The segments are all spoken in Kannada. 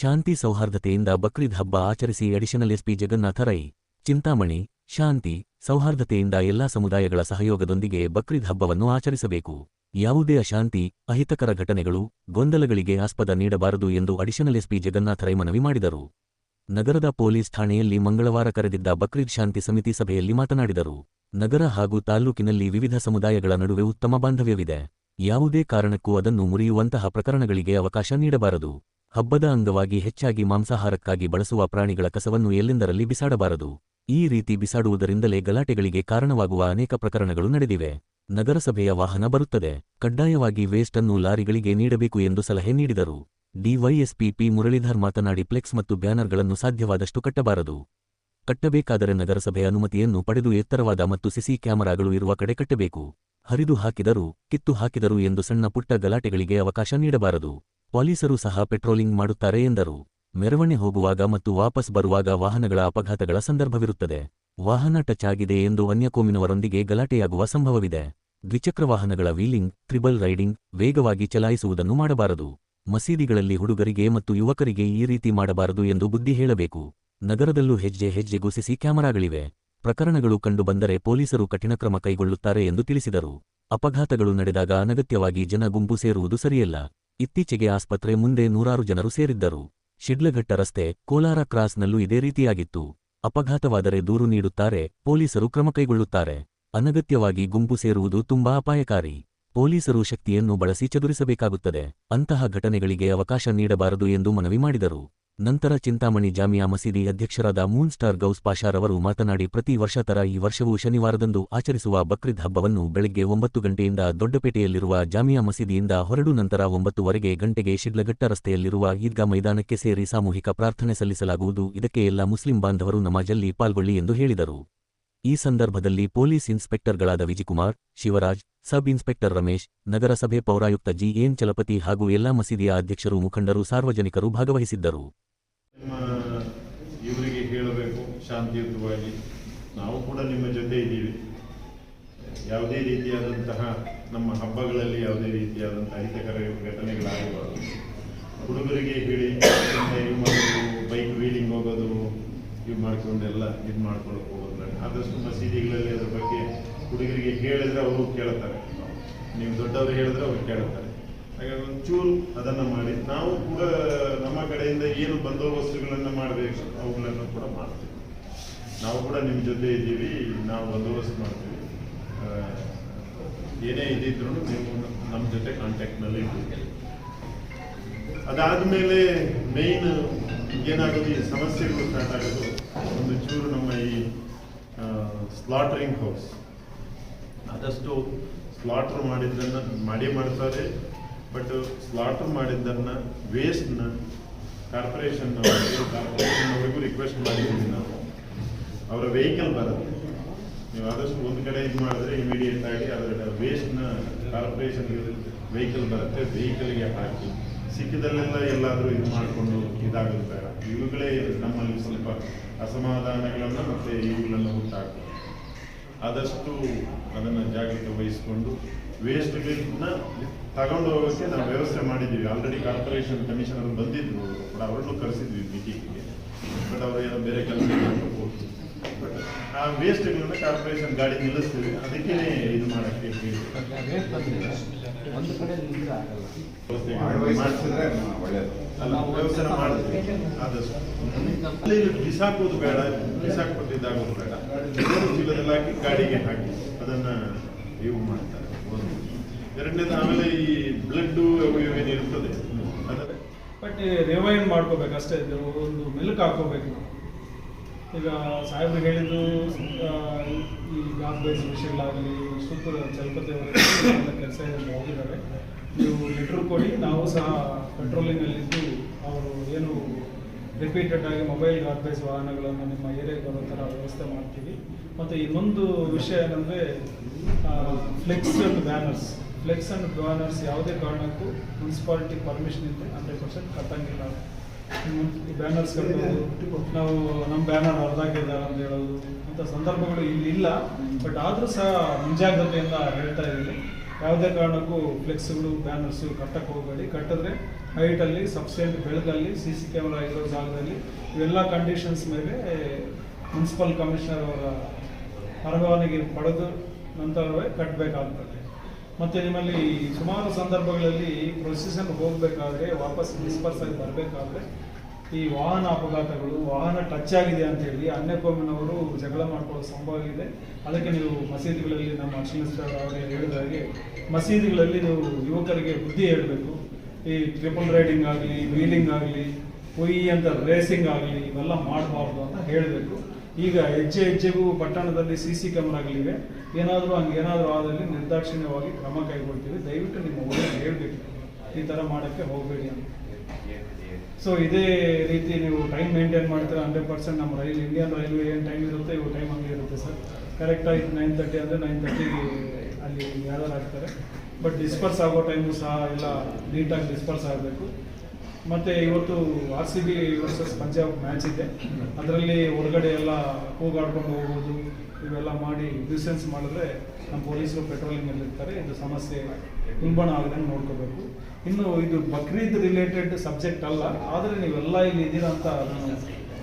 ಶಾಂತಿ ಸೌಹಾರ್ದತೆಯಿಂದ ಬಕ್ರೀದ್ ಹಬ್ಬ ಆಚರಿಸಿ ಅಡಿಷನಲ್ ಎಸ್ಪಿ ಜಗನ್ನಾಥ ರೈ, ಚಿಂತಾಮಣಿ, ಶಾಂತಿ ಸೌಹಾರ್ದತೆಯಿಂದ ಎಲ್ಲಾ ಸಮುದಾಯಗಳ ಸಹಯೋಗದೊಂದಿಗೆ ಬಕ್ರೀದ್ ಹಬ್ಬವನ್ನು ಆಚರಿಸಬೇಕು. ಯಾವುದೇ ಅಶಾಂತಿ, ಅಹಿತಕರ ಘಟನೆಗಳು, ಗೊಂದಲಗಳಿಗೆ ಆಸ್ಪದ ನೀಡಬಾರದು ಎಂದು ಅಡಿಷನಲ್ ಎಸ್ಪಿ ಜಗನ್ನಾಥ ರೈ ಮನವಿ ಮಾಡಿದರು. ನಗರದ ಪೊಲೀಸ್ ಠಾಣೆಯಲ್ಲಿ ಮಂಗಳವಾರ ಕರೆದಿದ್ದ ಬಕ್ರೀದ್ ಶಾಂತಿ ಸಮಿತಿ ಸಭೆಯಲ್ಲಿ ಮಾತನಾಡಿದರು. ನಗರ ಹಾಗೂ ತಾಲ್ಲೂಕಿನಲ್ಲಿ ವಿವಿಧ ಸಮುದಾಯಗಳ ನಡುವೆ ಉತ್ತಮ ಬಾಂಧವ್ಯವಿದೆ. ಯಾವುದೇ ಕಾರಣಕ್ಕೂ ಅದನ್ನು ಮುರಿಯುವಂತಹ ಪ್ರಕರಣಗಳಿಗೆ ಅವಕಾಶ ನೀಡಬಾರದು. ಹಬ್ಬದ ಅಂಗವಾಗಿ ಹೆಚ್ಚಾಗಿ ಮಾಂಸಾಹಾರಕ್ಕಾಗಿ ಬಳಸುವ ಪ್ರಾಣಿಗಳ ಕಸವನ್ನು ಎಲ್ಲೆಂದರಲ್ಲಿ ಬಿಸಾಡಬಾರದು? ಈ ರೀತಿ ಬಿಸಾಡುವುದರಿಂದಲೇ ಗಲಾಟೆಗಳಿಗೆ ಕಾರಣವಾಗುವ ಅನೇಕ ಪ್ರಕರಣಗಳು ನಡೆದಿವೆ. ನಗರಸಭೆಯ ವಾಹನ ಬರುತ್ತದೆ. ಕಡ್ಡಾಯವಾಗಿ ವೇಸ್ಟ್ ಅನ್ನು ಲಾರಿಗಳಿಗೆ ನೀಡಬೇಕು ಎಂದು ಸಲಹೆ ನೀಡಿದರು. ಡಿವೈಎಸ್ಪಿ ಪಿ ಮುರಳೀಧರ್ ಮಾತನಾಡಿ, ಫ್ಲೆಕ್ಸ್ ಮತ್ತು ಬ್ಯಾನರ್ಗಳನ್ನು ಸಾಧ್ಯವಾದಷ್ಟು ಕಟ್ಟಬಾರದು. ಕಟ್ಟಬೇಕಾದರೆ ನಗರಸಭೆ ಅನುಮತಿಯನ್ನು ಪಡೆದು ಎತ್ತರವಾದ ಮತ್ತು ಸಿಸಿ ಕ್ಯಾಮೆರಾಗಳು ಇರುವ ಕಡೆ ಕಟ್ಟಬೇಕು. ಹರಿದು ಹಾಕಿದರು, ಕಿತ್ತು ಹಾಕಿದರು ಎಂದು ಸಣ್ಣ ಪುಟ್ಟ ಗಲಾಟೆಗಳಿಗೆ ಅವಕಾಶ ನೀಡಬಾರದು. ಪೊಲೀಸರು ಸಹ ಪೆಟ್ರೋಲಿಂಗ್ ಮಾಡುತ್ತಾರೆ ಎಂದರು. ಮೆರವಣೆ ಹೋಗುವಾಗ ಮತ್ತು ವಾಪಸ್ ಬರುವಾಗ ವಾಹನಗಳ ಅಪಘಾತಗಳ ಸಂದರ್ಭವಿರುತ್ತದೆ. ವಾಹನ ಟಚ್ ಆಗಿದೆ ಎಂದು ವನ್ಯಕೋಮಿನವರೊಂದಿಗೆ ಗಲಾಟೆಯಾಗುವ ಸಂಭವವಿದೆ. ದ್ವಿಚಕ್ರ ವಾಹನಗಳ ವೀಲಿಂಗ್ ತ್ರಿಬಲ್ ರೈಡಿಂಗ್ ವೇಗವಾಗಿ ಚಲಾಯಿಸುವುದನ್ನು ಮಾಡಬಾರದು. ಮಸೀದಿಗಳಲ್ಲಿ ಹುಡುಗರಿಗೆ ಮತ್ತು ಯುವಕರಿಗೆ ಈ ರೀತಿ ಮಾಡಬಾರದು ಎಂದು ಬುದ್ಧಿ ಹೇಳಬೇಕು. ನಗರದಲ್ಲೂ ಹೆಜ್ಜೆ ಹೆಜ್ಜೆ ಸಿಸಿ ಕ್ಯಾಮರಾಗಳಿವೆ. ಪ್ರಕರಣಗಳು ಕಂಡುಬಂದರೆ ಪೊಲೀಸರು ಕಠಿಣ ಕ್ರಮ ಕೈಗೊಳ್ಳುತ್ತಾರೆ ಎಂದು ತಿಳಿಸಿದರು. ಅಪಘಾತಗಳು ನಡೆದಾಗ ಅನಗತ್ಯವಾಗಿ ಜನ ಗುಂಪು ಸೇರುವುದು ಸರಿಯಲ್ಲ. ಇತ್ತೀಚೆಗೆ ಆಸ್ಪತ್ರೆ ಮುಂದೆ ನೂರಾರು ಜನರು ಸೇರಿದ್ದರು. ಶಿಡ್ಲಘಟ್ಟ ರಸ್ತೆ ಕೋಲಾರ ಕ್ರಾಸ್ನಲ್ಲೂ ಇದೇ ರೀತಿಯಾಗಿತ್ತು. ಅಪಘಾತವಾದರೆ ದೂರು ನೀಡುತ್ತಾರೆ, ಪೊಲೀಸರು ಕ್ರಮ ಕೈಗೊಳ್ಳುತ್ತಾರೆ. ಅನಗತ್ಯವಾಗಿ ಗುಂಪು ಸೇರುವುದು ತುಂಬಾ ಅಪಾಯಕಾರಿ. ಪೊಲೀಸರು ಶಕ್ತಿಯನ್ನು ಬಳಸಿ ಚದುರಿಸಬೇಕಾಗುತ್ತದೆ. ಅಂತಹ ಘಟನೆಗಳಿಗೆ ಅವಕಾಶ ನೀಡಬಾರದು ಎಂದು ಮನವಿ ಮಾಡಿದರು. ನಂತರ ಚಿಂತಾಮಣಿ ಜಾಮಿಯಾ ಮಸೀದಿ ಅಧ್ಯಕ್ಷರಾದ ಮೂನ್ ಸ್ಟಾರ್ ಗೌಸ್ ಪಾಷಾರವರು ಮಾತನಾಡಿ, ಪ್ರತಿ ವರ್ಷ ತರ ಈ ವರ್ಷವೂ ಶನಿವಾರದಂದು ಆಚರಿಸುವ ಬಕ್ರೀದ್ ಹಬ್ಬವನ್ನು ಬೆಳಗ್ಗೆ ಒಂಬತ್ತು ಗಂಟೆಯಿಂದ ದೊಡ್ಡಪೇಟೆಯಲ್ಲಿರುವ ಜಾಮಿಯಾ ಮಸೀದಿಯಿಂದ ಹೊರಡು ನಂತರ ಒಂಬತ್ತುವರೆಗೆ ಗಂಟೆಗೆ ಶಿಡ್ಲಘಟ್ಟ ರಸ್ತೆಯಲ್ಲಿರುವ ಈದ್ಗಾ ಮೈದಾನಕ್ಕೆ ಸೇರಿ ಸಾಮೂಹಿಕ ಪ್ರಾರ್ಥನೆ ಸಲ್ಲಿಸಲಾಗುವುದು. ಇದಕ್ಕೆ ಎಲ್ಲ ಮುಸ್ಲಿಂ ಬಾಂಧವರು ನಮಾಜಲ್ಲಿ ಪಾಲ್ಗೊಳ್ಳಿ ಎಂದು ಹೇಳಿದರು. ಈ ಸಂದರ್ಭದಲ್ಲಿ ಪೊಲೀಸ್ ಇನ್ಸ್ಪೆಕ್ಟರ್ಗಳಾದ ವಿಜಿಕುಮಾರ್, ಶಿವರಾಜ್, ಸಬ್ ಇನ್ಸ್ಪೆಕ್ಟರ್ ರಮೇಶ್, ನಗರಸಭೆ ಪೌರಾಯುಕ್ತ ಜಿ ಎನ್ ಚಲಪತಿ ಹಾಗೂ ಎಲ್ಲಾ ಮಸೀದಿಯ ಅಧ್ಯಕ್ಷರು ಮುಖಂಡರು ಸಾರ್ವಜನಿಕರು ಭಾಗವಹಿಸಿದ್ದರು. ಇವರಿಗೆ ಹೇಳಬೇಕು, ಶಾಂತಿಯುತವಾಗಿ. ನಾವು ಕೂಡ ನಿಮ್ಮ ಜೊತೆ ಇದ್ದೀವಿ. ಯಾವುದೇ ರೀತಿಯಾದಂತಹ ನಮ್ಮ ಹಬ್ಬಗಳಲ್ಲಿ ಯಾವುದೇ ರೀತಿಯಾದಂತಹ ಅಹಿತಕರ ಘಟನೆಗಳಾಗಬಾರದು. ಹುಡುಗರಿಗೆ ಹೇಳಿ ಬೈಕ್ ವೀಲಿಂಗ್ ಹೋಗೋದು ಇವು ಮಾಡ್ಕೊಂಡೆಲ್ಲ ಇದು ಮಾಡ್ಕೊಳ್ಳೋಕೆ ಹೋಗೋದು ಬೇಡ. ಆದಷ್ಟು ಮಸೀದಿಗಳಲ್ಲಿ ಅದ್ರ ಬಗ್ಗೆ ಹುಡುಗರಿಗೆ ಹೇಳಿದ್ರೆ ಅವರು ಕೇಳ್ತಾರೆ. ನೀವು ದೊಡ್ಡವರು ಹೇಳಿದ್ರೆ ಅವ್ರು ಕೇಳ್ತಾರೆ. ಹಾಗಾಗಿ ಒಂಚೂರು ಅದನ್ನು ಮಾಡಿ. ನಾವು ಕೂಡ ನಮ್ಮ ಕಡೆಯಿಂದ ಏನು ಬಂದೋಬಸ್ತುಗಳನ್ನು ಮಾಡಬೇಕು ಅವುಗಳನ್ನು ಕೂಡ ಮಾಡ್ತೀವಿ. ನಾವು ಕೂಡ ನಿಮ್ಮ ಜೊತೆ ಇದ್ದೀವಿ, ನಾವು ಬಂದೋಬಸ್ತ್ ಮಾಡ್ತೀವಿ. ಏನೇ ಇದ್ದಿದ್ರು ನೀವು ನಮ್ಮ ಜೊತೆ ಕಾಂಟ್ಯಾಕ್ಟ್ನಲ್ಲಿ ಇದ್ದೀವಿ ಅದಾದಮೇಲೆ ಮೇಯ್ನ್ ಏನಾಗೋದು, ಈ ಸಮಸ್ಯೆಗಳು ಸ್ಟಾರ್ಟ್ ಆಗೋದು, ಒಂದು ಚೂರು ನಮ್ಮ ಈ ಸ್ಲಾಟ್ರಿಂಗ್ ಹೌಸ್ ಆದಷ್ಟು ಸ್ಲಾಟ್ರ್ ಮಾಡಿದ್ದನ್ನು ಮಾಡಿ ಮಾಡ್ತಾರೆ. ಬಟ್ ಸ್ಲಾಟರ್ ಮಾಡಿದ್ದನ್ನು ವೇಸ್ಟ್ನ ಕಾರ್ಪೊರೇಷನ್ ಕಾರ್ಪೊರೇಷನ್ ಅವರಿಗೂ ರಿಕ್ವೆಸ್ಟ್ ಮಾಡಿದ್ದೀವಿ ನಾವು. ಅವರ ವೆಹಿಕಲ್ ಬರುತ್ತೆ. ನೀವು ಆದಷ್ಟು ಒಂದು ಕಡೆ ಇದು ಮಾಡಿದ್ರೆ ಇಮಿಡಿಯೇಟ್ ಆಗಿ ಅದರ ವೇಸ್ಟ್ನ ಕಾರ್ಪೊರೇಷನ್ ವೆಹಿಕಲ್ ಬರುತ್ತೆ ವೆಹಿಕಲ್ಗೆ ಹಾಕಿ. ಸಿಕ್ಕಿದಲ್ಲೆಲ್ಲ ಎಲ್ಲಾದರೂ ಇದು ಮಾಡಿಕೊಂಡು ಇದಾಗುತ್ತೆ ಬೇಡ ಇವುಗಳೇ ನಮ್ಮಲ್ಲಿ ಸ್ವಲ್ಪ ಅಸಮಾಧಾನಗಳನ್ನು ಮತ್ತು ಇವುಗಳನ್ನು ಹುಟ್ಟಾಕ್ತವೆ. ಆದಷ್ಟು ಅದನ್ನು ಜಾಗ್ರತೆ ವಹಿಸಿಕೊಂಡು ವೇಸ್ಟ್ ಬಿಲ್ನ ತಗೊಂಡು ಹೋಗೋಕ್ಕೆ ನಾವು ವ್ಯವಸ್ಥೆ ಮಾಡಿದ್ದೀವಿ. ಆಲ್ರೆಡಿ ಕಾರ್ಪೊರೇಷನ್ ಕಮಿಷನರ್ ಬಂದಿದ್ರು, ಕೂಡ ಅವರನ್ನು ಕರೆಸಿದ್ವಿ ಮೀಟಿಂಗಿಗೆ ಬಟ್ ಅವರು ಏನೋ ಬೇರೆ ಕೆಲಸ ಆ ವೇಸ್ಟ್ಗಳನ್ನ ಕಾರ್ಪೊರೇಷನ್ ಗಾಡಿ ನಿಲ್ಲಿಸ್ತೀವಿ. ಅದಕ್ಕೆ ಇದು ಮಾಡಕ್ಕೆ ಒಂದು ಕಡೆ ನಿಂತ್ರೆ ಆಗಲ್ಲ. ಮಾಡಿಸಿದ್ರೆ ಒಳ್ಳೇದು. ಅಲ್ಲ ವ್ಯವಸ್ಥೆ ಮಾಡ್ತೀವಿ. ಆದಷ್ಟು. ಬಿಸಾಕೋದು ಬೇಡ ಬಿಸಾಕ್ಬಿಟ್ಟಿದ್ದಾಗೋದು ಬೇಡ. ಚೀಲದಲ್ಲಿ ಹಾಕಿ ಗಾಡಿಗೆ ಹಾಕಿ ಅದನ್ನ ಇವು ಮಾಡ್ತಾರೆ. ಒಂದು. ಎರಡನೇದು ಆಮೇಲೆ ಈ ಬ್ಲಡ್ ಏನಿರ್ತದೆ. ಬಟ್ ರಿವೈಂಡ್ ಮಾಡ್ಕೋಬೇಕು ಅಷ್ಟೇ ಒಂದು ಮಿಲ್ಕ್ ಹಾಕೋಬೇಕು ನಾವು. ಈಗ ಸಾಹೇಬ್ರು ಹೇಳಿದ್ದು ಈ ಗಾಸ್ ಬೇಸ್ ವಿಷಯಗಳಾಗಲಿ ಸುತ್ತ ಅವರ ಕೆಲಸ ಹೋಗಿದ್ದಾರೆ. ನೀವು ಲೆಟ್ರ್ ಕೊಡಿ, ನಾವು ಸಹ ಪೆಟ್ರೋಲಿಂಗಲ್ಲಿದ್ದು ಅವರು ಏನು ರಿಪೀಟೆಡ್ ಆಗಿ ಮೊಬೈಲ್ ಗಾಸ್ ಬೇಸ್ ವಾಹನಗಳನ್ನು ನಿಮ್ಮ ಏರಿಯಾಗೆ ಬರೋ ಥರ ವ್ಯವಸ್ಥೆ ಮಾಡ್ತೀವಿ. ಮತ್ತು ಇನ್ನೊಂದು ವಿಷಯ ಏನಂದರೆ flex and banners flex and banners ಯಾವುದೇ ಕಾರಣಕ್ಕೂ ಮುನ್ಸಿಪಾಲಿಟಿ ಪರ್ಮಿಷನ್ ಇದ್ದರೆ ಹಂಡ್ರೆಡ್ ಪರ್ಸೆಂಟ್ ಕಟ್ಟಂಗಿಲ್ಲ. ಈ ಕಟ್ಟೋದು ನಾವು ನಮ್ಮ ಬ್ಯಾನರ್ ಹೊರದಾಗಿದ್ದಾರೆ ಅಂತ ಹೇಳೋದು. ಅಂತ ಸಂದರ್ಭಗಳು ಇಲ್ಲಿ ಇಲ್ಲ. ಬಟ್ ಆದರೂ ಸಹ ಮುಂಜಾಗ್ರತೆಯಿಂದ ಹೇಳ್ತಾ ಇದ್ದೀನಿ. ಯಾವುದೇ ಕಾರಣಕ್ಕೂ ಫ್ಲೆಕ್ಸ್ಗಳು ಬ್ಯಾನರ್ಸು ಕಟ್ಟಕ್ಕೆ ಹೋಗಬೇಡಿ. ಕಟ್ಟಿದ್ರೆ ಹೈಟಲ್ಲಿ ಸಬ್ಸೆಂಟ್ ಬೆಳಗಲ್ಲಿ ಸಿ ಸಿ ಕ್ಯಾಮ್ರಾ ಇರೋ ಜಾಗದಲ್ಲಿ ಇವೆಲ್ಲ ಕಂಡೀಷನ್ಸ್ ಮೇಲೆ ಮುನ್ಸಿಪಲ್ ಕಮಿಷನರ್ ಅವರ ಪರವಾನಗಿ ಪಡೆದು ನಂತರವೇ ಕಟ್ಟಬೇಕಾಗ್ತದೆ. ಮತ್ತು ನಿಮ್ಮಲ್ಲಿ ಸುಮಾರು ಸಂದರ್ಭಗಳಲ್ಲಿ ಪ್ರೊಸೆಷನ್ ಹೋಗಬೇಕಾದ್ರೆ, ವಾಪಸ್ ಡಿಸ್ಪರ್ಸ್ ಆಗಿ ಬರಬೇಕಾದ್ರೆ, ಈ ವಾಹನ ಅಪಘಾತಗಳು, ವಾಹನ ಟಚ್ ಆಗಿದೆ ಅಂತ ಹೇಳಿ ಅನ್ಯಕೋಮಿನವರು ಜಗಳ ಮಾಡ್ಕೊಳ್ಳೋ ಸಂಭವ ಇದೆ. ಅದಕ್ಕೆ ನೀವು ಮಸೀದಿಗಳಲ್ಲಿ ನಮ್ಮ ಅಕ್ಷಿಣಿಸ್ಟರ್ ಅವರೇ ಹೇಳಿದ ಹಾಗೆ ಮಸೀದಿಗಳಲ್ಲಿ ನೀವು ಯುವಕರಿಗೆ ಬುದ್ಧಿ ಹೇಳಬೇಕು. ಈ ಟ್ರಿಪಲ್ ರೈಡಿಂಗ್ ಆಗಲಿ ವೀಲಿಂಗ್ ಆಗಲಿ ಹುಯಿ ರೇಸಿಂಗ್ ಆಗಲಿ ಇವೆಲ್ಲ ಮಾಡಬಾರ್ದು ಅಂತ ಹೇಳಬೇಕು. ಈಗ ಹೆಜ್ಜೆ ಹೆಜ್ಜೆಗೂ ಪಟ್ಟಣದಲ್ಲಿ ಸಿ ಸಿ ಕ್ಯಾಮ್ರಾಗಳಿವೆ. ಏನಾದರೂ ಹಂಗೆ ಏನಾದರೂ ಆದಲ್ಲಿ ನಿರ್ದಾಕ್ಷಿಣ್ಯವಾಗಿ ಕ್ರಮ ಕೈಗೊಳ್ತೀವಿ. ದಯವಿಟ್ಟು ನಿಮ್ಮ ಊರಿಗೆ ಹೇಳಬೇಕು ಈ ಥರ ಮಾಡೋಕ್ಕೆ ಹೋಗಬೇಡಿ ಅಂತ. ಸೊ ಇದೇ ರೀತಿ ನೀವು ಟೈಮ್ ಮೇಂಟೈನ್ ಮಾಡ್ತೀರಾ? ಹಂಡ್ರೆಡ್ ಪರ್ಸೆಂಟ್ ನಮ್ಮ ರೈಲ್ ಇಂಡಿಯನ್ ರೈಲ್ವೆ ಏನು ಟೈಮ್ ಇರುತ್ತೆ ಇವು ಟೈಮ್ ಹಂಗೆ ಇರುತ್ತೆ ಸರ್. ಕರೆಕ್ಟಾಗಿ ನೈನ್ ತರ್ಟಿ ಅಂದರೆ ನೈನ್ ತರ್ಟಿಗೆ ಅಲ್ಲಿ ಯಾರು ಆಗ್ತಾರೆ. ಬಟ್ ಡಿಸ್ಪರ್ಸ್ ಆಗೋ ಟೈಮು ಸಹ ಎಲ್ಲ ನೀಟಾಗಿ ಡಿಸ್ಪರ್ಸ್ ಆಗಬೇಕು. ಮತ್ತು ಇವತ್ತು R C B versus Punjab match ಇದೆ. ಅದರಲ್ಲಿ ಹೊರಗಡೆ ಎಲ್ಲ ಕೂಗಾಡ್ಕೊಂಡು ಹೋಗೋದು ಇವೆಲ್ಲ ಮಾಡಿ ನ್ಯೂಸೆನ್ಸ್ ಮಾಡಿದ್ರೆ ನಮ್ಮ ಪೊಲೀಸರು ಪೆಟ್ರೋಲಿಂಗಲ್ಲಿ ಇರ್ತಾರೆ. ಇದು ಸಮಸ್ಯೆ ಉಲ್ಬಣ ಆಗದಂಗೆ ನೋಡ್ಕೋಬೇಕು. ಇನ್ನು ಇದು ಬಕ್ರೀದ್ ರಿಲೇಟೆಡ್ ಸಬ್ಜೆಕ್ಟ್ ಅಲ್ಲ. ಆದರೆ ನೀವೆಲ್ಲ ಇಲ್ಲಿ ಇದ್ದೀರಾ ಅಂತ ನಾನು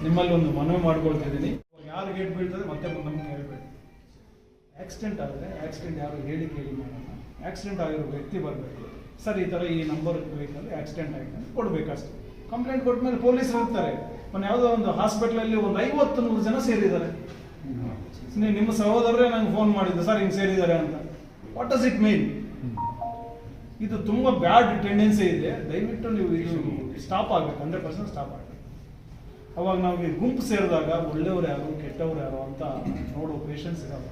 ನಿಮ್ಮಲ್ಲಿ ಒಂದು ಮನವಿ ಮಾಡ್ಕೊಳ್ತಿದ್ದೀನಿ. ಯಾರು ಗೇಟ್ ಬೀಳ್ತದೆ ಮತ್ತೆ ನಮ್ಗೆ ಹೇಳ್ಬೇಕು. ಆಕ್ಸಿಡೆಂಟ್ ಆದರೆ ಆಕ್ಸಿಡೆಂಟ್ ಯಾರು ಹೇಳಿ ಕೇಳಿ ಮಾಡೋಣ ಆಕ್ಸಿಡೆಂಟ್ ಆಗಿರೋ ವ್ಯಕ್ತಿ ಬರಬೇಕು. ಸರ್, ಈ ಥರ ಈ ನಂಬರ್ ವೆಹಿಕಲ್ ಆಕ್ಸಿಡೆಂಟ್ ಆಗಿದೆ ಅಂತ ಕಂಪ್ಲೇಂಟ್ ಕೊಟ್ಟ ಮೇಲೆ ಪೊಲೀಸರು ಹೋಗ್ತಾರೆ ಮೊನ್ನೆ ಯಾವುದೋ ಒಂದು ಹಾಸ್ಪಿಟ್ಲಲ್ಲಿ ಒಂದು ಐವತ್ತು ನೂರು ಜನ ಸೇರಿದ್ದಾರೆ. ನಿಮ್ಮ ಸಹೋದರರೇ ನಂಗೆ ಫೋನ್ ಮಾಡಿದ್ದು, ಸರ್ ಹಿಂಗೆ ಸೇರಿದ್ದಾರೆ ಅಂತ. ವಾಟ್ ಡಸ್ ಇಟ್ ಮೀನ್ ಇದು ತುಂಬ ಬ್ಯಾಡ್ ಟೆಂಡೆನ್ಸಿ ಇದೆ. ದಯವಿಟ್ಟು ನೀವು ಇದು ಸ್ಟಾಪ್ ಆಗಬೇಕು. ಹಂಡ್ರೆಡ್ ಪರ್ಸೆಂಟ್ ಸ್ಟಾಪ್ ಆಗಬೇಕು. ಅವಾಗ ನಾವು ಗುಂಪು ಸೇರಿದಾಗ ಒಳ್ಳೆಯವ್ರು ಯಾರು, ಕೆಟ್ಟವ್ರು ಯಾರು ಅಂತ ನೋಡೋ ಪೇಷನ್ಸ್ ಇರಲ್ಲ.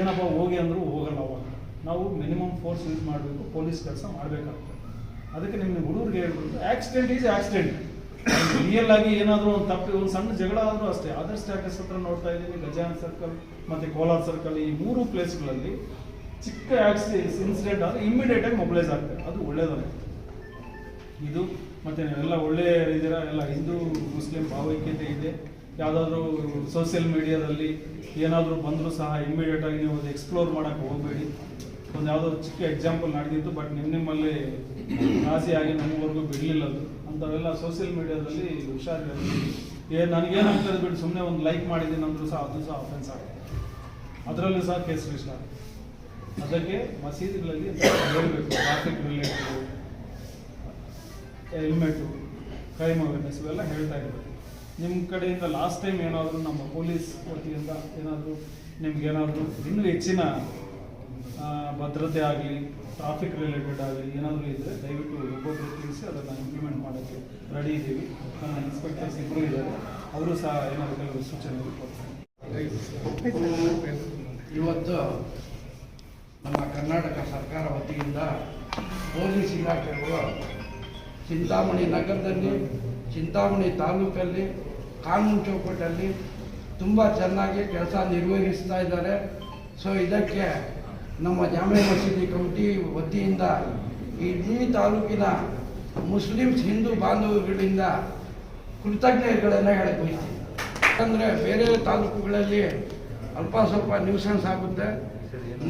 ಏನಪ್ಪ, ಹೋಗಿ ಅಂದರೂ ಹೋಗಲ್ಲ ಅವಾಗ. ನಾವು ಮಿನಿಮಮ್ ಫೋರ್ಸ್ ಯೂಸ್ ಮಾಡಬೇಕು ಪೊಲೀಸ್ ಕೆಲಸ ಮಾಡಬೇಕಾಗ್ತದೆ ಅದಕ್ಕೆ ನಿಮಗೆ ಹುಡುಗರಿಗೆ ಹೇಳ್ಬೇಕು ಆಕ್ಸಿಡೆಂಟ್ ಈಸ್ ಆಕ್ಸಿಡೆಂಟ್ ರಿಯಲ್ ಆಗಿ ಏನಾದರೂ ಒಂದು ತಪ್ಪಿ, ಒಂದು ಸಣ್ಣ ಜಗಳ ಆದರೂ ಅಷ್ಟೇ. ಅದರ್ ಸ್ಟ್ಯಾಟಸ್ ಹತ್ರ ನೋಡ್ತಾ ಇದ್ದೀವಿ ಗಜಾನ್ ಸರ್ಕಲ್ ಮತ್ತು ಕೋಲಾರ್ ಸರ್ಕಲ್ ಈ ಮೂರು ಪ್ಲೇಸ್ಗಳಲ್ಲಿ ಚಿಕ್ಕ ಆಕ್ಸಿಡೆಂಟ್ ಇನ್ಸಿಡೆಂಟ್ ಆದರೆ ಇಮ್ಮಿಡಿಯೇಟಾಗಿ ಮೊಬಿಲೈಸ್ ಆಗ್ತದೆ. ಅದು ಒಳ್ಳೇದಲ್ಲ ಇದು ಮತ್ತು ಎಲ್ಲ ಒಳ್ಳೆಯ ಇದರ ಎಲ್ಲ ಹಿಂದೂ, ಮುಸ್ಲಿಂ ಭಾವೈಕ್ಯತೆ ಇದೆ. ಯಾವುದಾದ್ರೂ ಸೋಷಿಯಲ್ ಮೀಡಿಯಾದಲ್ಲಿ ಏನಾದರೂ ಬಂದರೂ ಸಹ ಇಮ್ಮಿಡಿಯೇಟಾಗಿ ನೀವು ಅದು ಎಕ್ಸ್ಪ್ಲೋರ್ ಮಾಡೋಕ್ಕೆ ಹೋಗಬೇಡಿ. ಒಂದು ಯಾವುದೋ ಚಿಕ್ಕ ಎಕ್ಸಾಂಪಲ್ ನಡೆದಿತ್ತು ಬಟ್ ನಿಮ್ಮ ನಿಮ್ಮಲ್ಲಿ ರಾಸಿ ಆಗಿ ನಮವರೆಗೂ ಬಿಡಲಿಲ್ಲ ಅದು. ಅಂಥವೆಲ್ಲ ಸೋಷಿಯಲ್ ಮೀಡಿಯಾದಲ್ಲಿ ಹುಷಾರಿರಲಿ. ಏ ನನಗೇನಾಗ್ತದೆ ಬಿಟ್ಟು ಸುಮ್ಮನೆ ಒಂದು ಲೈಕ್ ಮಾಡಿದ್ದೀನಿ ಅಂದರೂ ಸಹ ಅದು ಸಹ ಅಫೆನ್ಸ್ ಆಗುತ್ತೆ. ಅದರಲ್ಲೂ ಸಹ ಕೇಸ್ ರಿಜಿಸ್ಟರ್ ಅದಕ್ಕೆ ಮಸೀದಿಗಳಲ್ಲಿ ಹೇಳಬೇಕು traffic related helmet crime awareness ಇವೆಲ್ಲ ಹೇಳ್ತಾ ಇರಬೇಕು. ನಿಮ್ಮ ಕಡೆಯಿಂದ ಲಾಸ್ಟ್ ಟೈಮ್ ಏನಾದರೂ ನಮ್ಮ ಪೊಲೀಸ್ ವತಿಯಿಂದ ಏನಾದರೂ ನಿಮ್ಗೇನಾದರೂ ಇನ್ನೂ ಹೆಚ್ಚಿನ ಭದ್ರತೆ ಆಗಲಿ ಟ್ರಾಫಿಕ್ ರಿಲೇಟೆಡ್ ಆಗಲಿ, ಏನಾದರೂ ಇದ್ದರೆ ದಯವಿಟ್ಟು ಒಬ್ಬೊಬ್ಬರು ತಿಳಿಸಿ, ಅದನ್ನು ಇಂಪ್ಲಿಮೆಂಟ್ ಮಾಡೋಕ್ಕೆ ರೆಡಿ ಇದ್ದೀವಿ. ನನ್ನ ಇನ್ಸ್ಪೆಕ್ಟರ್ಸ್ ಇಬ್ಬರು ಇದ್ದಾರೆ. ಅವರು ಸಹ ಏನಾದರೂ ಕೆಲವು ಸೂಚನೆಗಳು ಕೊಡ್ತಾರೆ. ಇವತ್ತು ನಮ್ಮ ಕರ್ನಾಟಕ ಸರ್ಕಾರ ವತಿಯಿಂದ ಪೊಲೀಸ್ ಇಲಾಖೆಗಳು ಚಿಂತಾಮಣಿ ನಗರದಲ್ಲಿ, ಚಿಂತಾಮಣಿ ತಾಲೂಕಲ್ಲಿ, ಕಾನೂನು ಚೌಕಟ್ಟಲ್ಲಿ ತುಂಬ ಚೆನ್ನಾಗಿ ಕೆಲಸ ನಿರ್ವಹಿಸ್ತಾ ಇದ್ದಾರೆ. ಸೊ ಇದಕ್ಕೆ ನಮ್ಮ ಜಾಮೆ ಮಸೀದಿ ಕಮಿಟಿ ವತಿಯಿಂದ ಇಡೀ ತಾಲೂಕಿನ ಮುಸ್ಲಿಮ್ಸ್ ಹಿಂದೂ ಬಾಂಧವರುಗಳಿಂದ ಕೃತಜ್ಞತೆಗಳನ್ನು ಹೇಳಕ್ಕೆ ಬಯಸ್ತೀನಿ ಯಾಕಂದರೆ ಬೇರೆ ತಾಲೂಕುಗಳಲ್ಲಿ ಅಲ್ಪ ಸ್ವಲ್ಪ ನ್ಯೂಸೆನ್ಸ್ ಆಗುತ್ತೆ.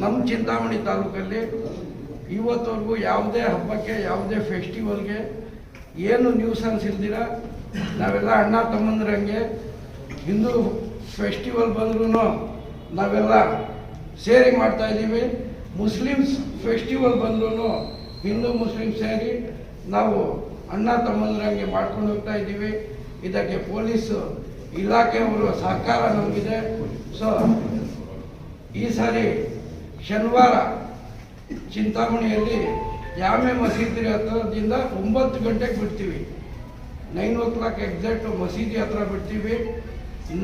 ನಮ್ಮ ಚಿಂತಾಮಣಿ ತಾಲೂಕಲ್ಲಿ ಇವತ್ತವರೆಗೂ ಯಾವುದೇ ಹಬ್ಬಕ್ಕೆ, ಯಾವುದೇ ಫೆಸ್ಟಿವಲ್ಗೆ ಏನು ನ್ಯೂಸೆನ್ಸ್ ಇಲ್ದಿರ, ನಾವೆಲ್ಲ ಅಣ್ಣ ತಮ್ಮಂದ್ರಂಗೆ ಹಿಂದೂ ಫೆಸ್ಟಿವಲ್ ಬಂದ್ರೂ ನಾವೆಲ್ಲ ಸೇರಿ ಮಾಡ್ತಾ ಇದ್ದೀವಿ. ಮುಸ್ಲಿಮ್ಸ್ ಫೆಸ್ಟಿವಲ್ ಬಂದ್ರೂ ಹಿಂದೂ ಮುಸ್ಲಿಂ ಸೇರಿ ನಾವು ಅಣ್ಣ ತಮ್ಮಂದ್ರಂಗೆ ಮಾಡ್ಕೊಂಡು ಹೋಗ್ತಾ ಇದ್ದೀವಿ. ಇದಕ್ಕೆ ಪೊಲೀಸ್ ಇಲಾಖೆಯವರು ಸಹಕಾರ ನಮಗಿದೆ. ಸೊ ಈ ಸಾರಿ ಶನಿವಾರ ಚಿಂತಾಮಣಿಯಲ್ಲಿ ಜಾಮೆ ಮಸೀದಿ ಹತ್ರದಿಂದ ಒಂಬತ್ತು ಗಂಟೆಗೆ ಬಿಡ್ತೀವಿ. ನೈನ್ ಓ ಕ್ಲಾಕ್ ಎಕ್ಸಾಕ್ಟ್ ಮಸೀದಿ ಹತ್ರ ಬಿಡ್ತೀವಿ.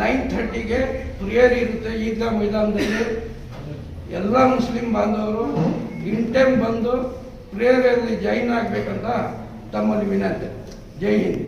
ನೈನ್ ಥರ್ಟಿಗೆ ಪ್ರೇಯರ್ ಇರುತ್ತೆ ಈದ್ಗಾ ಮೈದಾನದಲ್ಲಿ. ಎಲ್ಲ ಮುಸ್ಲಿಂ ಬಾಂಧವರು ಇನ್ ಟೈಮ್ ಬಂದು ಪ್ರೇಯರಲ್ಲಿ ಜಾಯಿನ್ ಆಗಬೇಕಂತ ತಮ್ಮಲ್ಲಿ ವಿನಂತಿ. ಜೈ ಹಿಂದ್.